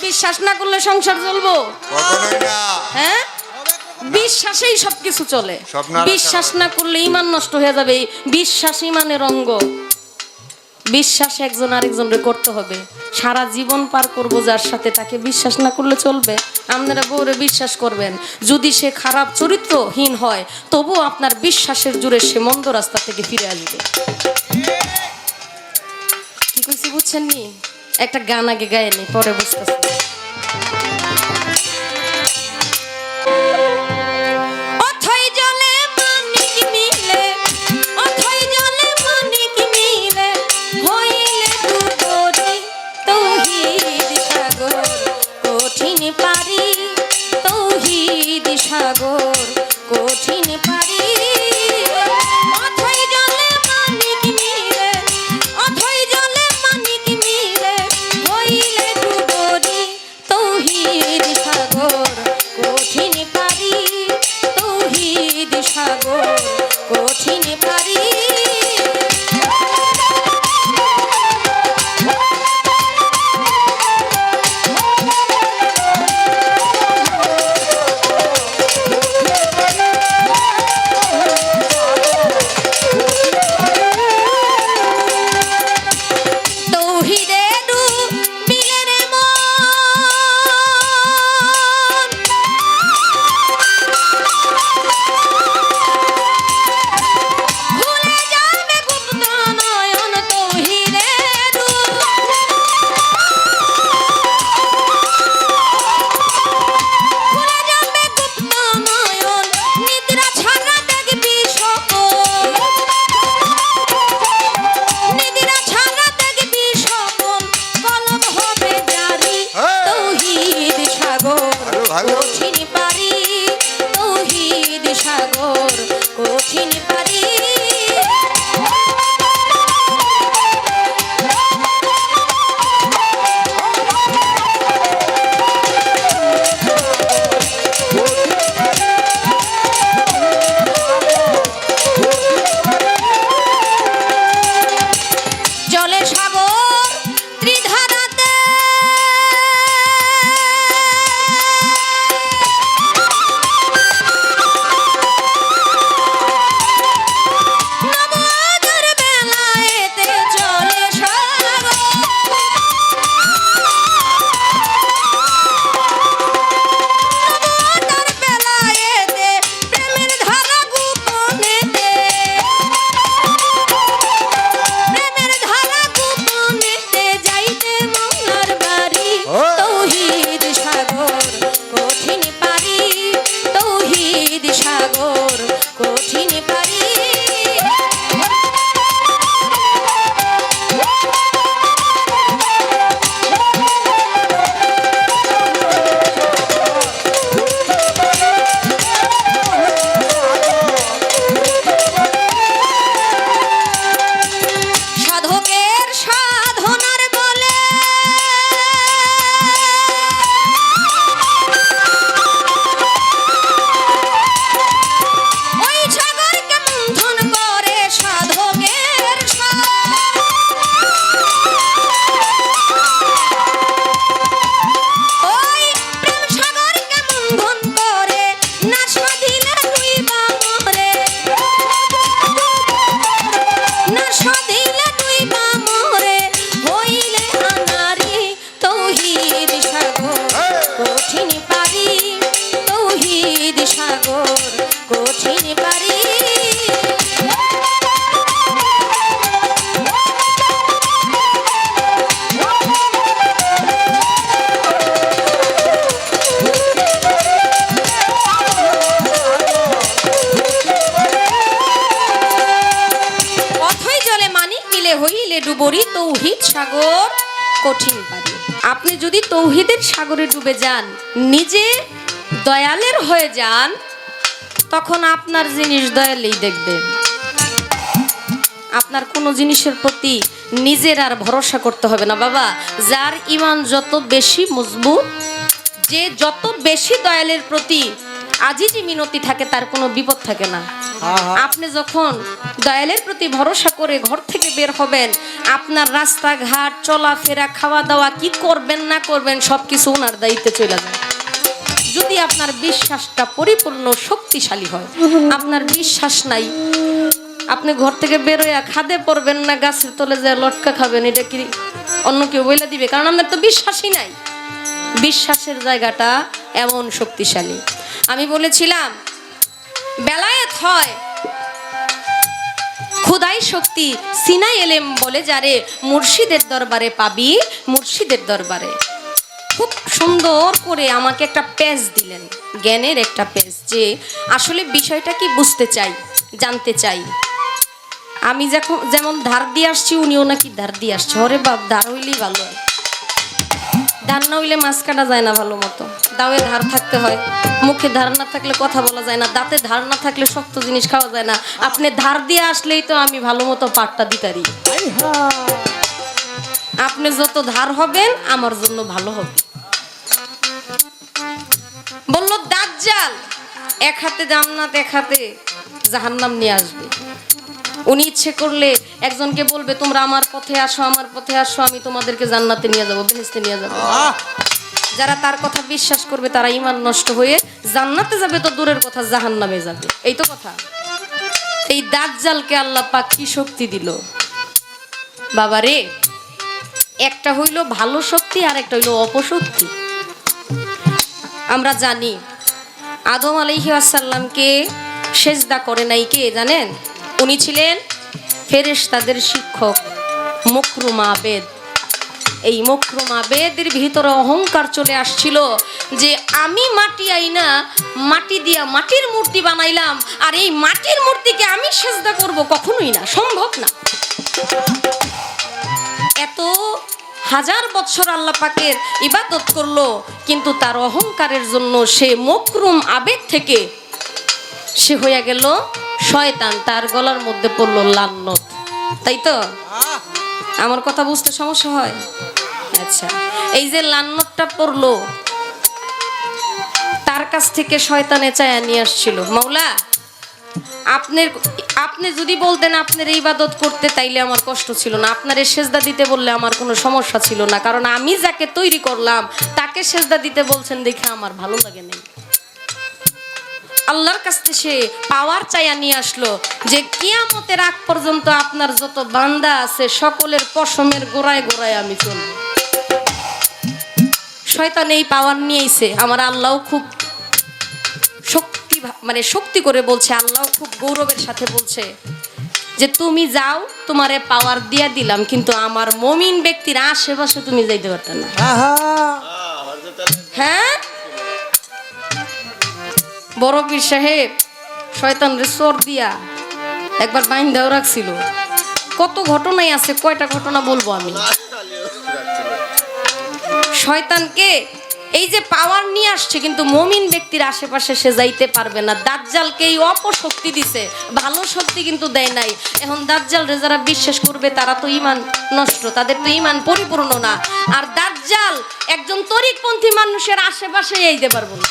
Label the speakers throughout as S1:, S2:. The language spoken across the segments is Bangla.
S1: বিশ্বাস না করলে সংসার চলবো?
S2: কখনোই না।
S1: হ্যাঁ? বিশ্বাসেই সবকিছু চলে। বিশ্বাস না করলে ইমান নষ্ট হয়ে যাবে। বিশ্বাস ইমানের অঙ্গ। বিশ্বাস একজন আরেকজনকে করতে হবে। সারা জীবন পার করব যার সাথে তাকে বিশ্বাস না করলে চলবে। আপনারা বউরে বিশ্বাস করবেন। যদি সে খারাপ চরিত্রহীন হয় তবুও আপনার বিশ্বাসের জুড়ে সে মন্দ রাস্তা থেকে ফিরে আসবে। কি কইছি বুঝছেন নি? একটা গান আগে গায়নি পরে বুঝতেছি। পারি তৌহিদ সাগর কঠিন পারি তৌহিদ সাগর কঠিন পারি। আপনি যদি তৌহিদের সাগরে ডুবে যান, নিজে দয়ালের হয়ে যান, তখন আপনার জিনিস দয়ালেই দেখবেন আপনার কোনো জিনিসের প্রতি নিজের আর ভরসা করতে হবে না, বাবা। যার ইমান যত বেশি মজবুত, যে যত বেশি দয়ালের প্রতি আজিজি মিনতি থাকে, তার কোনো বিপদ থাকে না। আপনি যখন দয়ালের প্রতি ভরসা করে ঘর থেকে বের হবেন, আপনার রাস্তাঘাট, চলাফেরা খাওয়া দাওয়া কি করবেন, না করবেন সব কিছু ওনার দায়িত্বে চলে যাবে। যদি আপনার বিশ্বাসটা পরিপূর্ণ, শক্তিশালী হয়, আপনার বিশ্বাস নাই, আপনি ঘর থেকে বেরোয়া খাদে পড়বেন না, গাছের তলে যে লটকা খাবেন, এটা কি অন্য কেউ বলে দিবে? কারণ আপনার তো বিশ্বাসই নাই। বিশ্বাসের জায়গাটা এমন শক্তিশালী। আমি বলেছিলাম বেলায়েত হয়। খুদাই শক্তি সিনাই এলেম বলে যারে, মুর্শিদের দরবারে পাবি, মুর্শিদের দরবারে। খুব সুন্দর করে আমাকে একটা পেজ দিলেন, জ্ঞানের একটা পেজ যে আসলে বিষয়টা কি বুঝতে চাই, জানতে চাই। আমি যখন যেমন ধার দিয়ে আসছি, উনিও নাকি ধার দিয়ে আসছে। ওরে বাপ, ধার হইলেই ভালো হয়। ধার না হইলে মাছ কাটা যায় না ভালো মতো। দাওয়ে ধার থাকতে হয়। মুখে ধার না থাকলে কথা বলা যায় না। দাঁতে ধার না থাকলে শক্ত জিনিস খাওয়া যায় না। আপনি ধার দিয়ে আসলেই তো আমি ভালো মতো পাটটা দিতারি আপনি যত ধার হবেন, আমার জন্য ভালো হবে। বলল, দাজ্জাল, এক হাতে জান্নাত, এক হাতে জাহান্নাম নিয়ে আসবে। উনি ইচ্ছে করলে একজনকে বলবে তোমরা আমার পথে আসো আমার পথে আসো আমি তোমাদেরকে জান্নাতে নিয়ে যাব বেহেস্তে নিয়ে যাব। যারা তার কথা বিশ্বাস করবে তারা ইমান নষ্ট হয়ে জান্নাতে যাবে তো দূরের কথা জাহান্নামে যাবে। এই তো কথা। এই দাজ্জালকে আল্লাহ পাক কি শক্তি দিল? বাবা রে একটা হইল ভালো শক্তি আর একটা হইল অপশক্তি। আমরা জানি আদম আলাইহি আসাল্লামকে সেজদা করে নাই কে জানেন? উনি ছিলেন ফেরেশ তাদের শিক্ষক মকরুম আবেদ। এই মকরুম আবেদের ভিতরে অহংকার চলে আসছিল যে আমি মাটি আইনা, মাটি দিয়া মাটির মূর্তি বানাইলাম, আর এই মাটির মূর্তিকে আমি সেজদা করব কখনোই না, সম্ভব না। এত হাজার বছর আল্লাহ পাকের ইবাদত করল, কিন্তু তার অহংকারের জন্য সে মকরুম আবেগ থেকে সে হয়ে গেল শয়তান তার গলার মধ্যে পড়ল লান্নত। তাই তো? আমার কথা বুঝতে সমস্যা হয়? আচ্ছা এই যে লান্নতটা পড়ল, তার কাছ থেকে শয়তানে চায়া নিয়ে আসছিল। মাওলা, আপনার, আপনি যদি বলতেন আপনার ইবাদত করতে, তাইলে আমার কষ্ট ছিল না। আপনার এই সেজদা দিতে বললে আমার কোনো সমস্যা ছিল না। কারণ আমি যাকে তৈরি করলাম, তাকে সেজদা দিতে বলছেন দেখে আমার ভালো লাগে নেই। আল্লাহর কাছ থেকে সে পাওয়ার চাইয়া নিয়ে আসলো যে কিয়ামতের আগ পর্যন্ত আপনার যত বান্দা আছে সকলের পশমের গোড়ায় গোড়ায় আমি চলবো। শয়তান এই পাওয়ার নিয়েছে আমার আল্লাহ খুব শক্তি মানে শক্তি করে বলছে আল্লাহ খুব গৌরবের সাথে বলছে যে তুমি যাও তোমারে পাওয়ার দিয়া দিলাম কিন্তু আমার মমিন ব্যক্তির আশেপাশে তুমি যাইতে পারতে না। হ্যাঁ? বড় পীর সাহেব, শয়তান রে চোর দিয়া একবার বাইন দেওয়া রাখছিল। কত ঘটনাই আছে, কয়টা ঘটনা বলব আমি? শয়তানকে এই যে পাওয়ার নিয়ে আসছে, কিন্তু মমিন ব্যক্তির আশেপাশে সে যাইতে পারবে না। দাজ্জালকে এই অপশক্তি দিছে, ভালো শক্তি কিন্তু দেয় নাই। এখন দাজ্জাল যারা বিশ্বাস করবে, তারা তো ইমান নষ্ট, তাদের তো ইমান পরিপূর্ণ না। আর দাজ্জাল একজন তরিকপন্থী মানুষের আশেপাশে এইতে পারব না।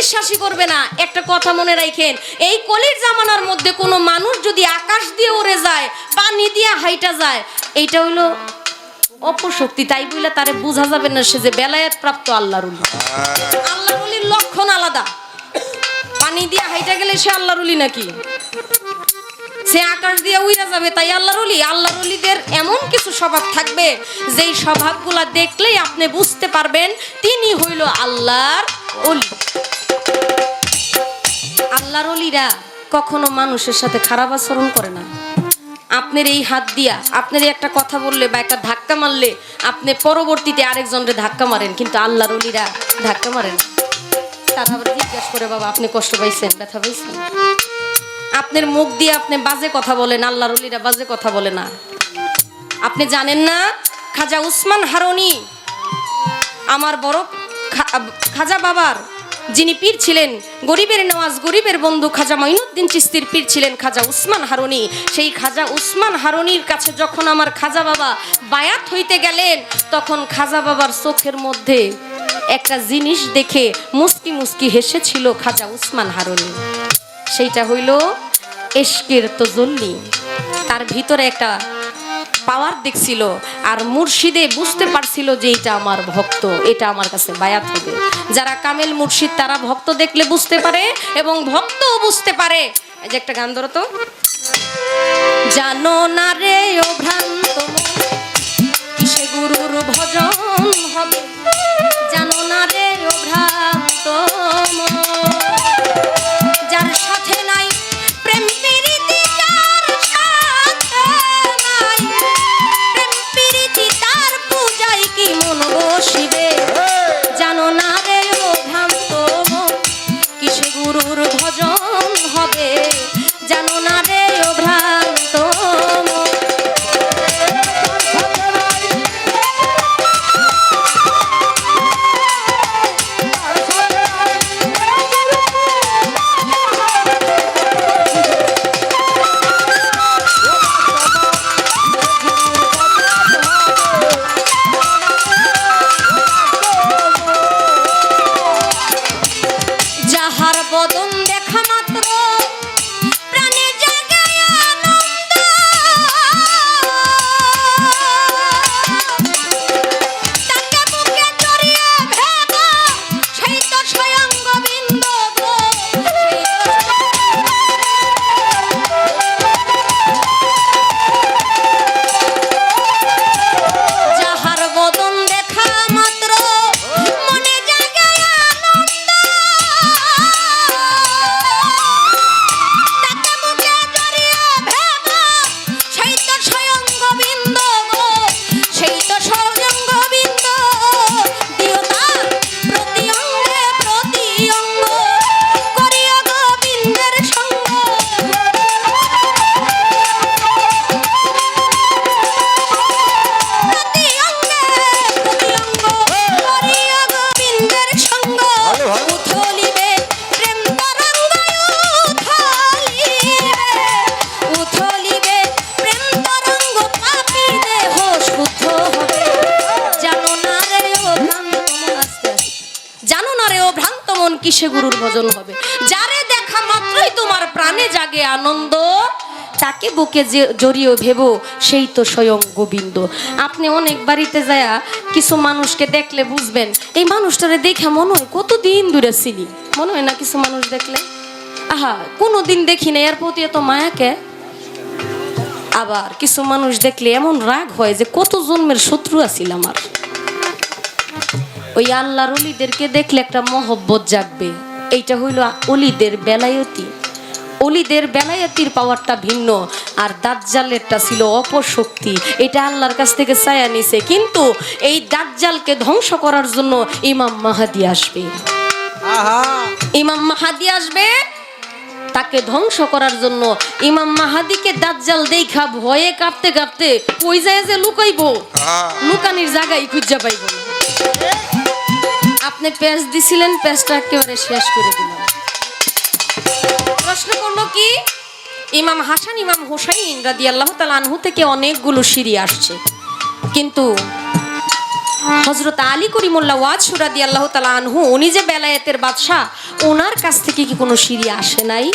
S1: বিশ্বাসই করবে না। একটা কথা মনে রাখেন, এই কলির জামানার মধ্যে কোনো মানুষ যদি আকাশ দিয়ে উড়ে যায় পানি দিয়ে হাইটা যায়, এইটা হইল অপশক্তি। তাই বলে তারে বোঝা যাবে না সে যে বেলায়েত প্রাপ্ত আল্লাহর উলি আল্লাহর উলির লক্ষণ আলাদা। পানি দিয়ে হাইটা গেলে সে আল্লাহর উলি নাকি? সে আকাশ দিয়ে উইরা যাবে, তাই আল্লাহর অলি আল্লাহর স্বভাব থাকবে। যেই স্বভাবগুলা দেখলেই আপনি বুঝতে পারবেন, তিনি হইল আল্লাহর অলি আল্লাহর অলিরা কখনো মানুষের সাথে খারাপ আচরণ করে না। আপনার এই হাত দিয়া, আপনার একটা কথা বললে বা একটা ধাক্কা মারলে আপনি পরবর্তীতে আরেকজনরে ধাক্কা মারেন, কিন্তু আল্লাহর অলিরা ধাক্কা মারেন তারা আবার জিজ্ঞাসা করে, বাবা, আপনি কষ্ট পাইছেন, ব্যথা পাইছেন? আপনার মুখ দিয়ে আপনি বাজে কথা বলেন, আল্লাহর অলিরা বাজে কথা বলে না। আপনি জানেন না? খাজা উসমান হারনি, আমার বড় খাজা বাবার, যিনি পীর ছিলেন, গরিবের নেওয়াজ, গরিবের বন্ধু খাজা মাইনুদ্দিন চিস্তির পীর ছিলেন খাজা উসমান হারনি। সেই খাজা উসমান হারনির কাছে যখন আমার খাজা বাবা বায়াত হইতে গেলেন, তখন খাজা বাবার চোখের মধ্যে একটা জিনিস দেখে মুস্কি মুস্কি হেসেছিল খাজা উসমান হারুনি। সেইটা হইল এশকের তজল্লি। তার ভিতরে একটা পাওয়ার দেখছিল আর মুর্শিদে বুঝতে পারছিল যে এটা আমার ভক্ত, এটা আমার কাছে বায়াত হবে। যারা কামেল মুর্শিদ, তারা ভক্ত দেখলে বুঝতে পারে এবং ভক্ত বুঝতে পারে। এই যে একটা গান ধরো তো। জানো না রে, ও ভ্রান্ত সে গুরুর ভজন হবে। গুরুর হবে। যারে দেখা মাত্রই তোমার প্রাণে জাগে আনন্দ, তাকে বুকে যে জড়িয়ে ভেবো, সেই তো স্বয়ং গোবিন্দ। আপনি অনেক বাড়িতে যায়া কিছু মানুষকে দেখলে বুঝবেন, এই মানুষটারে দেখে মনে হয় কতদিন দূরে ছিলি। মনে হয় না কিছু মানুষ দেখলে? আহা, কোনোদিন দেখি না এর প্রতি এত মায়াকে আবার কিছু মানুষ দেখলে এমন রাগ হয় যে কত জন্মের শত্রু আছিল আমার। ওই আল্লাহর অলিদেরকে দেখলে একটা মহব্বত জাগবে। এইটা হইল অলিদের বেলায়তি। অলিদের বেলায়াতির পাওয়ারটা ভিন্ন আর দাজ্জালেরটা ছিল অপশক্তি। এটা আল্লাহর কাছ থেকে ছায়া নিছে। কিন্তু এই দাজ্জালকে ধ্বংস করার জন্য ইমাম মাহাদি আসবে। ইমাম মাহাদি আসবে তাকে ধ্বংস করার জন্য ইমাম মাহাদিকে দাজ্জাল দেখা ভয়ে কাঁপতে কাঁপতে ওই যায় যে লুকাইবো? লুকানির জায়গায় খুঁজা পাইব। আপনি পেঁয়াজ দিছিলেন পেঁয়াজটা একেবারে শেষ করে দিলেন। প্রশ্ন করল কি, ইমাম হাসান, ইমাম হোসাইন রাদি আল্লাহ তাল আনহু থেকে অনেকগুলো সিঁড়ি আসছে। কিন্তু হজরত আলী করিমুল্লা ওয়াজ সুরাদি আল্লাহ তালা আনহু, উনি যে বেলায়েতের বাদশাহ ওনার কাছ থেকে কি কোনো সিঁড়ি আসে নাই?